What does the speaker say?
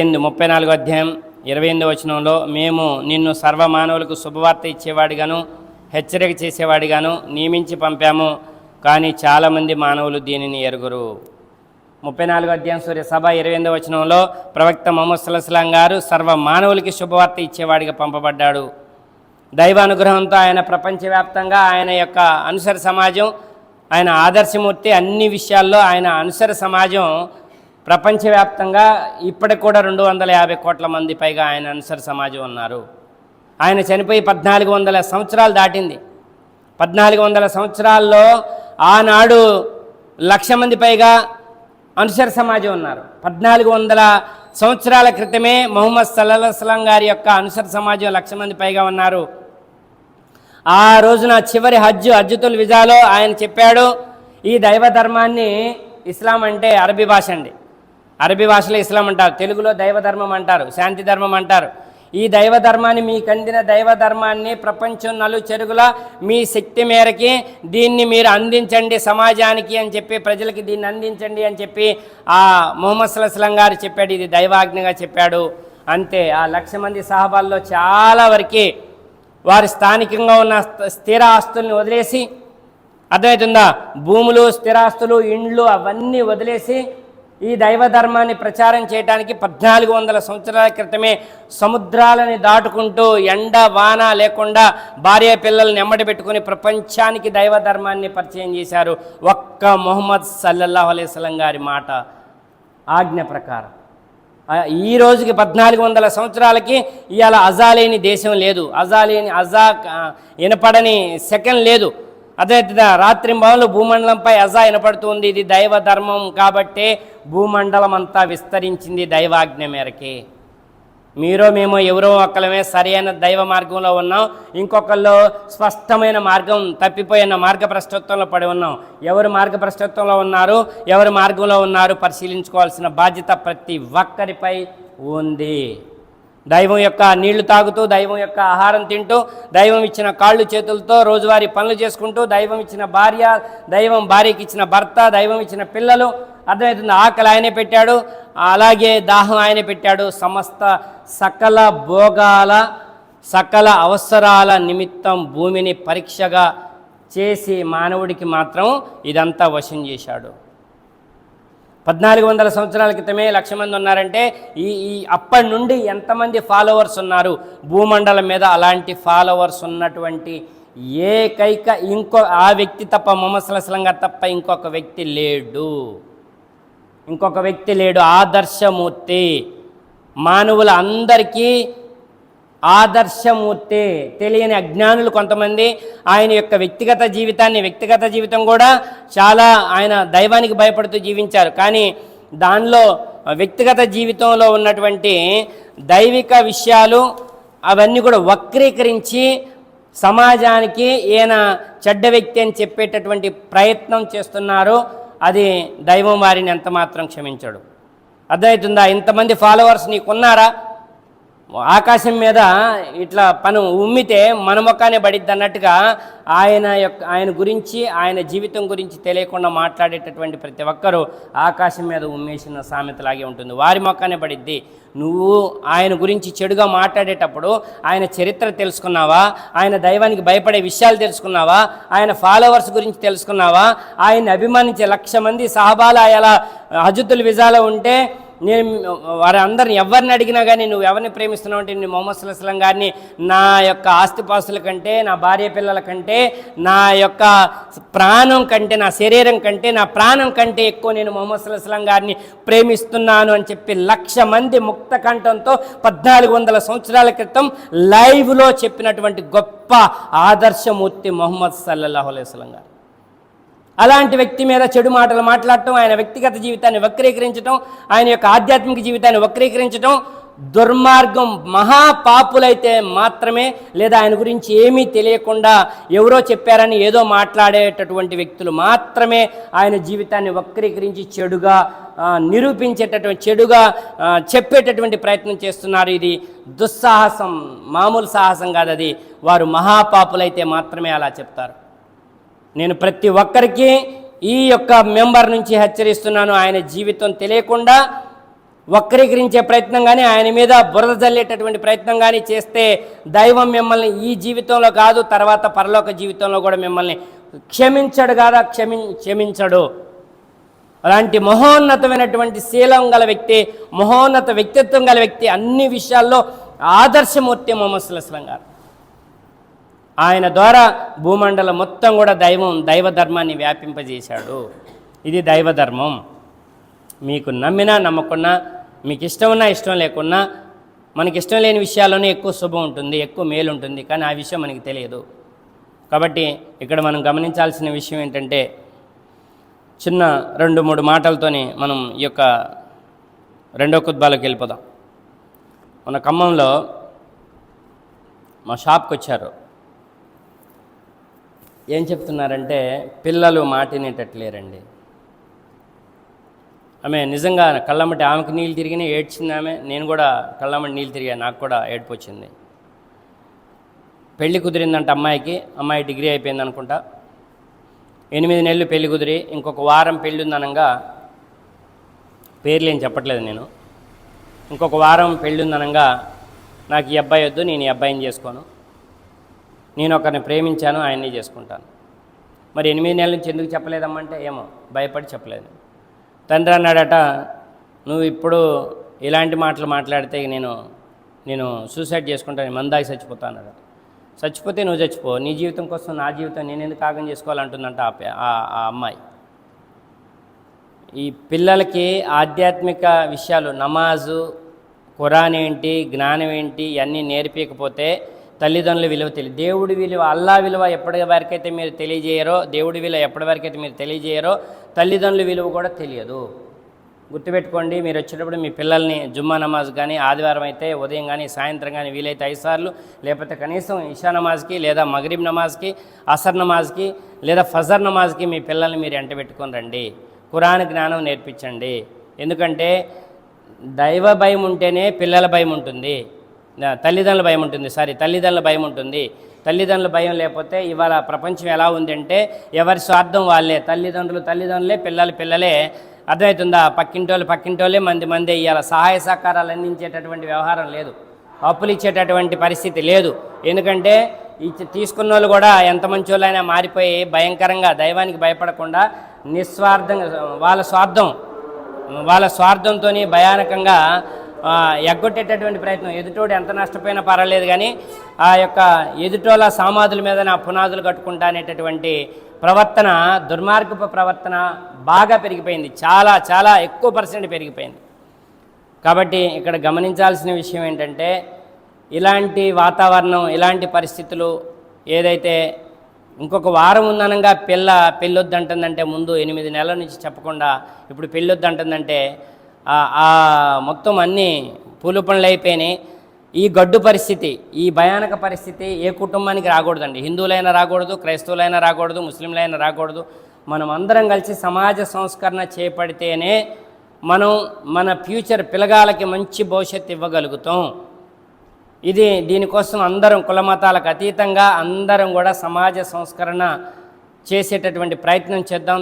ఎనిమిది ముప్పై నాలుగో అధ్యాయం ఇరవై ఎనిమిది వచనంలో మేము నిన్ను సర్వమానవులకు శుభవార్త ఇచ్చేవాడిగాను హెచ్చరిక చేసేవాడిగాను నియమించి పంపాము కానీ చాలామంది మానవులు దీనిని ఎరుగురు. ముప్పై నాలుగో అధ్యాయం సూర్య సభ ఇరవై ఎనిమిదో వచనంలో ప్రవక్త మొహమ్మద్ సల్లాహం గారు సర్వ మానవులకి శుభవార్త ఇచ్చేవాడిగా పంపబడ్డాడు. దైవ అనుగ్రహంతో ఆయన ప్రపంచవ్యాప్తంగా ఆయన యొక్క అనుసర సమాజం ఆయన ఆదర్శమూర్తి అన్ని విషయాల్లో ఆయన అనుసర సమాజం ప్రపంచవ్యాప్తంగా ఇప్పటికి కూడా రెండు వందల యాభై కోట్ల మంది పైగా ఆయన అనుసర సమాజం ఉన్నారు. ఆయన చనిపోయి పద్నాలుగు వందల సంవత్సరాలు దాటింది. పద్నాలుగు వందల సంవత్సరాల్లో ఆనాడు లక్ష మంది పైగా అనుసర సమాజం ఉన్నారు. పద్నాలుగు వందల సంవత్సరాల క్రితమే మొహమ్మద్ సల్లాహస్లాం గారి యొక్క అనుసర సమాజం లక్ష మంది పైగా ఉన్నారు. ఆ రోజున చివరి హజ్జు హజ్జుతుల్ విజాలో ఆయన చెప్పాడు ఈ దైవ ధర్మాన్ని ఇస్లాం అంటే అరబీ భాష అండి. అరబీ భాషలో ఇస్లాం అంటారు తెలుగులో దైవ ధర్మం అంటారు శాంతి ధర్మం అంటారు. ఈ దైవ ధర్మాన్ని మీకు అందిన దైవ ధర్మాన్ని ప్రపంచం నలు చెరుగుల మీ శక్తి మేరకి దీన్ని మీరు అందించండి సమాజానికి అని చెప్పి ప్రజలకి దీన్ని అందించండి అని చెప్పి ఆ మొహమ్మద్ సల్లాహం గారు చెప్పాడు ఇది దైవాజ్ఞగా చెప్పాడు. అంతే ఆ లక్ష మంది సహబాల్లో చాలా వరకు వారి స్థానికంగా ఉన్న స్థ- స్థిర ఆస్తుల్ని వదిలేసి అర్థమవుతుందా? భూములు స్థిరాస్తులు ఇండ్లు అవన్నీ వదిలేసి ఈ దైవ ధర్మాన్ని ప్రచారం చేయడానికి పద్నాలుగు వందల సంవత్సరాల క్రితమే సముద్రాలని దాటుకుంటూ ఎండ వాన లేకుండా భార్య పిల్లల్ని ఎమ్మడి పెట్టుకుని ప్రపంచానికి దైవ ధర్మాన్ని పరిచయం చేశారు ఒక్క మొహమ్మద్ సల్లల్లాహు అలైస్లం గారి మాట. ఆజ్ఞ ప్రకారం. ఈ రోజుకి పద్నాలుగు వందల సంవత్సరాలకి ఇవాళ అజాలేని దేశం లేదు. అజాలేని అజా వినపడని సెకండ్ లేదు. అదే రాత్రి భూమండలంపై అజా వినపడుతుంది ఇది దైవ ధర్మం కాబట్టే భూమండలం అంతా విస్తరించింది దైవాజ్ఞ మేరకి. మీరో మేము ఎవరో ఒక్కలమే సరైన దైవ మార్గంలో ఉన్నాం ఇంకొకళ్ళు స్పష్టమైన మార్గం తప్పిపోయిన మార్గ మార్గభ్రష్టత్వంలో పడి ఉన్నాం. ఎవరు మార్గభ్రష్టత్వంలో ఉన్నారు ఎవరు మార్గంలో ఉన్నారు పరిశీలించుకోవాల్సిన బాధ్యత ప్రతి ఒక్కరిపై ఉంది. దైవం యొక్క నీళ్ళు తాగుతూ దైవం యొక్క ఆహారం తింటూ దైవం ఇచ్చిన కాళ్ళు చేతులతో రోజువారీ పనులు చేసుకుంటూ దైవం ఇచ్చిన భార్య దైవం భార్యకి ఇచ్చిన భర్త దైవం ఇచ్చిన పిల్లలు. అర్థమవుతుంది? ఆకలి ఆయనే పెట్టాడు అలాగే దాహం ఆయనే పెట్టాడు. సమస్త సకల భోగాల సకల అవసరాల నిమిత్తం భూమిని పరీక్షగా చేసి మానవుడికి మాత్రం ఇదంతా వశం చేశాడు. పద్నాలుగు వందల సంవత్సరాల క్రితమే లక్ష మంది ఉన్నారంటే ఈ ఈ అప్పటి నుండి ఎంతమంది ఫాలోవర్స్ ఉన్నారు? భూమండలం మీద అలాంటి ఫాలోవర్స్ ఉన్నటువంటి ఏకైక ఇంకో ఆ వ్యక్తి తప్ప మొహమ్మద్ తప్ప ఇంకొక వ్యక్తి లేడు. ఇంకొక వ్యక్తి లేడు. ఆదర్శమూర్తి. మానవుల అందరికీ ఆదర్శమూర్తి తెలియని అజ్ఞానులు కొంతమంది. ఆయన యొక్క వ్యక్తిగత జీవితాన్ని వ్యక్తిగత జీవితం కూడా చాలా ఆయన దైవానికి భయపడుతూ జీవించారు. కానీ దానిలో వ్యక్తిగత జీవితంలో ఉన్నటువంటి దైవిక విషయాలు అవన్నీ కూడా వక్రీకరించి సమాజానికి ఈయన చెడ్డ వ్యక్తి అని చెప్పేటటువంటి ప్రయత్నం చేస్తున్నారు. అది దైవం వారిని ఎంత మాత్రం క్షమించడు. అర్థమవుతుందా? ఇంతమంది ఫాలోవర్స్ నీకున్నారా? ఆకాశం మీద ఇట్లా పను ఉమ్మితే మన మొక్కానే పడిద్ది అన్నట్టుగా ఆయన యొక్క ఆయన గురించి ఆయన జీవితం గురించి తెలియకుండా మాట్లాడేటటువంటి ప్రతి ఒక్కరూ ఆకాశం మీద ఉమ్మేసిన సామెతలాగే ఉంటుంది. వారి మొక్కనే పడిద్ది. నువ్వు ఆయన గురించి చెడుగా మాట్లాడేటప్పుడు ఆయన చరిత్ర తెలుసుకున్నావా? ఆయన దైవానికి భయపడే విషయాలు తెలుసుకున్నావా? ఆయన ఫాలోవర్స్ గురించి తెలుసుకున్నావా? ఆయన అభిమానించే లక్ష మంది సహబాల ఎలా అజుతుల విజాలో ఉంటే నేను వారి అందరిని ఎవరిని అడిగినా కానీ నువ్వు ఎవరిని ప్రేమిస్తున్నావు అంటే నేను మొహమ్మద్ సుల్లాహం గారిని. నా యొక్క ఆస్తిపాస్తుల కంటే నా భార్య పిల్లల కంటే నా యొక్క ప్రాణం కంటే నా శరీరం కంటే నా ప్రాణం కంటే ఎక్కువ నేను మొహమ్మద్ సుల్లాహం గారిని ప్రేమిస్తున్నాను అని చెప్పి లక్ష మంది ముక్త కంఠంతో పద్నాలుగు వందల సంవత్సరాల క్రితం లైవ్లో చెప్పినటువంటి గొప్ప ఆదర్శమూర్తి మొహమ్మద్ సల్లల్లాహు అలైహి గారు. అలాంటి వ్యక్తి మీద చెడు మాటలు మాట్లాడటం ఆయన వ్యక్తిగత జీవితాన్ని వక్రీకరించడం ఆయన యొక్క ఆధ్యాత్మిక జీవితాన్ని వక్రీకరించడం దుర్మార్గం మహాపాపులైతే మాత్రమే లేదా ఆయన గురించి ఏమీ తెలియకుండా ఎవరో చెప్పారని ఏదో మాట్లాడేటటువంటి వ్యక్తులు మాత్రమే ఆయన జీవితాన్ని వక్రీకరించి చెడుగా నిరూపించేటటువంటి చెడుగా చెప్పేటటువంటి ప్రయత్నం చేస్తున్నారు. ఇది దుస్సాహసం మామూలు సాహసం కాదు అది. వారు మహాపాపులైతే మాత్రమే అలా చెప్తారు. నేను ప్రతి ఒక్కరికి ఈ యొక్క మెంబర్ నుంచి హెచ్చరిస్తున్నాను. ఆయన జీవితం తెలియకుండా వక్రీకరించే ప్రయత్నం కానీ ఆయన మీద బురద జల్లేటటువంటి ప్రయత్నం కానీ చేస్తే దైవం మిమ్మల్ని ఈ జీవితంలో కాదు తర్వాత పరలోక జీవితంలో కూడా మిమ్మల్ని క్షమించడు కాదా? క్షమి క్షమించడు. అలాంటి మహోన్నతమైనటువంటి శీలం గల వ్యక్తి మహోన్నత వ్యక్తిత్వం గల వ్యక్తి అన్ని విషయాల్లో ఆదర్శమూర్తి మొహమ్మద్ సుల్లాం గారు. ఆయన ద్వారా భూమండలం మొత్తం కూడా దైవం దైవ ధర్మాన్ని వ్యాపింపజేశాడు. ఇది దైవ ధర్మం. మీకు నమ్మినా నమ్మకున్నా మీకు ఇష్టం ఉన్నా ఇష్టం లేకున్నా మనకి ఇష్టం లేని విషయాల్లోనే ఎక్కువ శుభం ఉంటుంది ఎక్కువ మేలు ఉంటుంది కానీ ఆ విషయం మనకి తెలియదు. కాబట్టి ఇక్కడ మనం గమనించాల్సిన విషయం ఏంటంటే చిన్న రెండు మూడు మాటలతోనే మనం ఈ యొక్క రెండో కుత్బాలోకి వెళ్ళిపోదాం. మన ఖమ్మంలో మా షాప్కి వచ్చారు. ఏం చెప్తున్నారంటే పిల్లలు మాటినేటట్లేరండి. ఆమె నిజంగా కళ్ళమ్మటి ఆమెకు నీళ్ళు తిరిగినా ఏడ్చింది ఆమె నేను కూడా కళ్ళమ్మటి నీళ్ళు తిరిగా నాకు కూడా ఏడుపు వచ్చింది పెళ్ళి కుదిరిందంట అమ్మాయికి అమ్మాయి డిగ్రీ అయిపోయింది అనుకుంటా. ఎనిమిది నెలలు పెళ్ళి కుదిరి ఇంకొక వారం పెళ్ళి ఉందనగా పేర్లు ఏం చెప్పట్లేదు నేను. ఇంకొక వారం పెళ్ళి ఉందనగా నాకు ఈ అబ్బాయి వద్దు నేను ఈ అబ్బాయిని చేసుకోను. నేను ఒకరిని ప్రేమించాను ఆయన్ని చేసుకుంటాను. మరి ఎనిమిది నెలల నుంచి ఎందుకు చెప్పలేదమ్మంటే ఏమో భయపడి చెప్పలేదు. తండ్రి అన్నాడట నువ్వు ఇప్పుడు ఇలాంటి మాటలు మాట్లాడితే నేను నేను సూసైడ్ చేసుకుంటాను మందాకి చచ్చిపోతా అన్నాడు చచ్చిపోతే నువ్వు చచ్చిపో నీ జీవితం కోసం నా జీవితం నేను ఎందుకు ఆగం చేసుకోవాలంటుందంట ఆ ఆ- ఆ అమ్మాయి. ఈ పిల్లలకి ఆధ్యాత్మిక విషయాలు నమాజు ఖురాన్ ఏంటి జ్ఞానం ఏంటి ఇవన్నీ నేర్పించకపోతే తల్లిదండ్రుల విలువ తెలియ దేవుడి విలువ అల్లా విలువ ఎప్పటి వరకైతే మీరు తెలియజేయరో దేవుడి విలువ ఎప్పటి వరకైతే మీరు తెలియజేయరో తల్లిదండ్రుల విలువ కూడా తెలియదు. గుర్తుపెట్టుకోండి మీరు వచ్చేటప్పుడు మీ పిల్లల్ని జుమ్మా నమాజ్ కానీ ఆదివారం అయితే ఉదయం కానీ సాయంత్రం కానీ వీలైతే ఐదు సార్లు లేకపోతే కనీసం ఇషా నమాజ్కి లేదా మగరీబ్ నమాజ్కి అసర్ నమాజ్కి లేదా ఫజర్ నమాజ్కి మీ పిల్లల్ని మీరు ఎంట పెట్టుకొని రండి. ఖురాన్ జ్ఞానం నేర్పించండి. ఎందుకంటే దైవ భయం ఉంటేనే పిల్లల భయం ఉంటుంది. తల్లిదండ్రుల భయం ఉంటుంది. సారీ తల్లిదండ్రుల భయం ఉంటుంది. తల్లిదండ్రుల భయం లేకపోతే ఇవాళ ప్రపంచం ఎలా ఉందంటే ఎవరి స్వార్థం వాళ్ళే. తల్లిదండ్రులు తల్లిదండ్రులే పిల్లలు పిల్లలే. అర్థమవుతుందా? పక్కింటోళ్ళు పక్కింటోళ్ళే మంది మందే. ఇవాళ సహాయ సహకారాలు అందించేటటువంటి వ్యవహారం లేదు. అప్పులు ఇచ్చేటటువంటి పరిస్థితి లేదు. ఎందుకంటే ఇచ్చి తీసుకున్న వాళ్ళు కూడా ఎంత మంచోళ్ళైనా మారిపోయి భయంకరంగా దైవానికి భయపడకుండా నిస్వార్థంగా వాళ్ళ స్వార్థం వాళ్ళ స్వార్థంతో భయానకంగా ఎగ్గొట్టేటటువంటి ప్రయత్నం. ఎదుటోడు ఎంత నష్టపోయినా పర్వాలేదు కానీ ఆ యొక్క ఎదుటోల సామాధుల మీద నా పునాదులు కట్టుకుంటా అనేటటువంటి ప్రవర్తన దుర్మార్గపు ప్రవర్తన బాగా పెరిగిపోయింది. చాలా చాలా ఎక్కువ పర్సెంట్ పెరిగిపోయింది. కాబట్టి ఇక్కడ గమనించాల్సిన విషయం ఏంటంటే ఇలాంటి వాతావరణం ఇలాంటి పరిస్థితులు ఏదైతే ఇంకొక వారం ఉందనంగా పిల్ల పెళ్ళొద్దంటుందంటే ముందు ఎనిమిది నెలల నుంచి చెప్పకుండా ఇప్పుడు పెళ్ళొద్దంటుందంటే అంటుందంటే మొత్తం అన్నీ పూలు పనులు అయిపోయినాయి. ఈ గడ్డు పరిస్థితి ఈ భయానక పరిస్థితి ఏ కుటుంబానికి రాకూడదండి. హిందువులైనా రాకూడదు క్రైస్తవులైనా రాకూడదు ముస్లింలైనా రాకూడదు. మనం అందరం కలిసి సమాజ సంస్కరణ చేపడితేనే మనం మన ఫ్యూచర్ పిల్లగాలకి మంచి భవిష్యత్తు ఇవ్వగలుగుతాం. ఇది దీనికోసం అందరం కులమతాలకు అతీతంగా అందరం కూడా సమాజ సంస్కరణ చేసేటటువంటి ప్రయత్నం చేద్దాం.